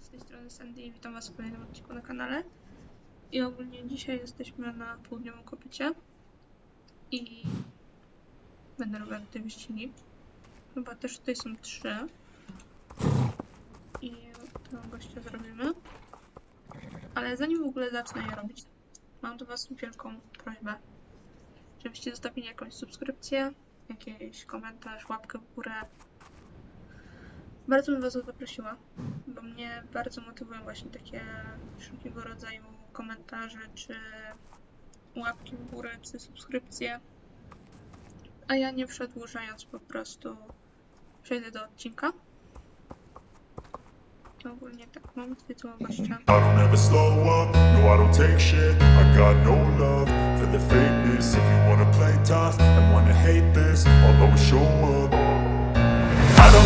z tej strony Sandy i witam was w kolejnym odcinku na kanale. I ogólnie dzisiaj jesteśmy na południowym kopycie i będę robiła tutaj wyścigi. Chyba też tutaj są trzy. I tego gościa zrobimy. Ale zanim w ogóle zacznę je robić, mam do was wielką prośbę. Żebyście zostawili jakąś subskrypcję, jakiś komentarz, łapkę w górę, bardzo bym Was o to prosiła, bo mnie bardzo motywują właśnie takie wszelkiego rodzaju komentarze, czy łapki w górę, czy subskrypcje. A ja nie przedłużając po prostu przejdę do odcinka. Ogólnie tak, mam tytuł gościa. I don't ever slow up, no I don't take shit I got no love for the If you play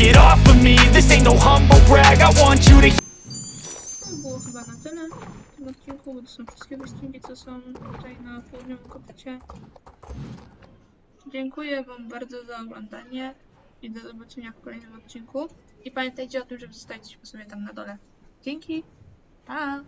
Get off of me, this ain't no humble brag I want you to było chyba na tyle w tym odcinku, bo to są wszystkie wyścigi, co są tutaj na południowym kopycie. Dziękuję Wam bardzo za oglądanie i do zobaczenia w kolejnym odcinku. I pamiętajcie o tym, żeby zostawić po sobie tam na dole. Dzięki! Pa!